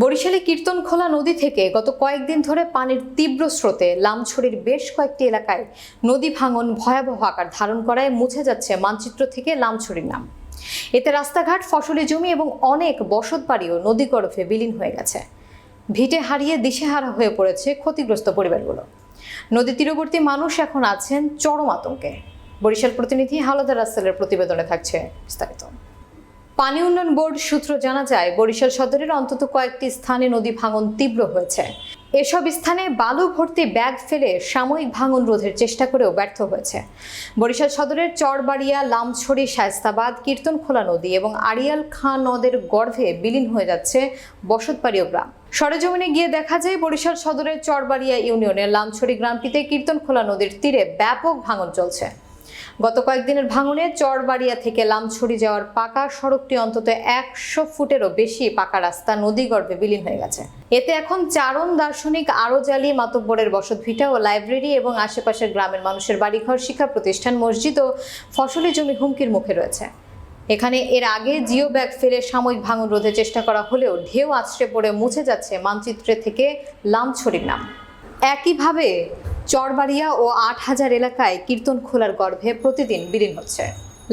বরিশালে কীর্তনখোলা নদী থেকে গত কয়েকদিন ধরে পানির তীব্র স্রোতে লামছড়ির বেশ কয়েকটি এলাকায় নদী ভাঙন ভয়াবহ আকার ধারণ করায় মুছে যাচ্ছে মানচিত্র থেকে লামছড়ির নাম। এতে রাস্তাঘাট, ফসলি জমি এবং অনেক বসত বাড়িও নদীগর্ভে বিলীন হয়ে গেছে। ভিটে হারিয়ে দিশেহারা হয়ে পড়েছে ক্ষতিগ্রস্ত পরিবারগুলো। নদী তীরবর্তী মানুষ এখন আছেন চরম আতঙ্কে। বরিশাল প্রতিনিধি হালদার রাসেলের প্রতিবেদনে থাকছে বিস্তারিত। পানি উন্নয়ন বোর্ড সূত্র জানা যায়, বরিশাল সদরের অন্তত কয়েকটি স্থানে নদী ভাঙন তীব্র হয়েছে। এসব স্থানে বালু ভর্তি ব্যাগ ফেলে সাময়িক ভাঙন রোধের চেষ্টা করেও ব্যর্থ হয়েছে। বরিশাল সদরের চরবাড়িয়া, লামছড়ি, শায়স্তাবাদ, কীর্তনখোলা নদী এবং আড়িয়াল খাঁ নদের গর্ভে বিলীন হয়ে যাচ্ছে বসতবাড়ি গ্রাম। সরেজমিনে গিয়ে দেখা যায়, বরিশাল সদরের চরবাড়িয়া ইউনিয়নের লামছড়ি গ্রামটিতে কীর্তনখোলা নদীর তীরে ব্যাপক ভাঙন চলছে। গত কয়েকদিনের ভাঙনে চরবাড়িয়া থেকে লামছড়ি যাওয়ার পাকা সড়কটি অন্তত একশো ফুটেরও বেশি পাকা রাস্তা নদীগর্ভে বিলীন হয়ে গেছে। এতে এখন চারণ দার্শনিক আরোজালি মাতব্বরের বসতভিটা ও লাইব্রেরি এবং আশেপাশের গ্রামের মানুষের বাড়িঘর, শিক্ষা প্রতিষ্ঠান, মসজিদ ও ফসলি জমি হুমকির মুখে রয়েছে। এখানে এর আগে জিও ব্যাগ ফেলে সাময়িক ভাঙন রোধের চেষ্টা করা হলেও ঢেউ আছড়ে পড়ে মুছে যাচ্ছে মানচিত্রে থেকে লামছড়ির নাম। একইভাবে চরবাড়িয়া ও আট হাজার এলাকায় কীর্তন খোলার গর্ভে প্রতিদিন বিলীন হচ্ছে।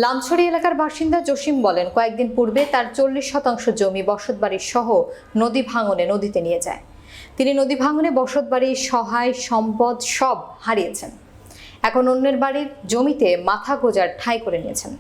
লামছড়ি এলাকার বাসিন্দা জসিম বলেন, কয়েকদিন পূর্বে তার চল্লিশ শতাংশ জমি বসতবাড়ির সহ নদী ভাঙনে নদীতে নিয়ে যায়। তিনি নদী ভাঙনে বসতবাড়ি, সহায়, সম্পদ সব হারিয়েছেন। এখন অন্যের বাড়ির জমিতে মাথা গোজার ঠাঁই করে নিয়েছেন।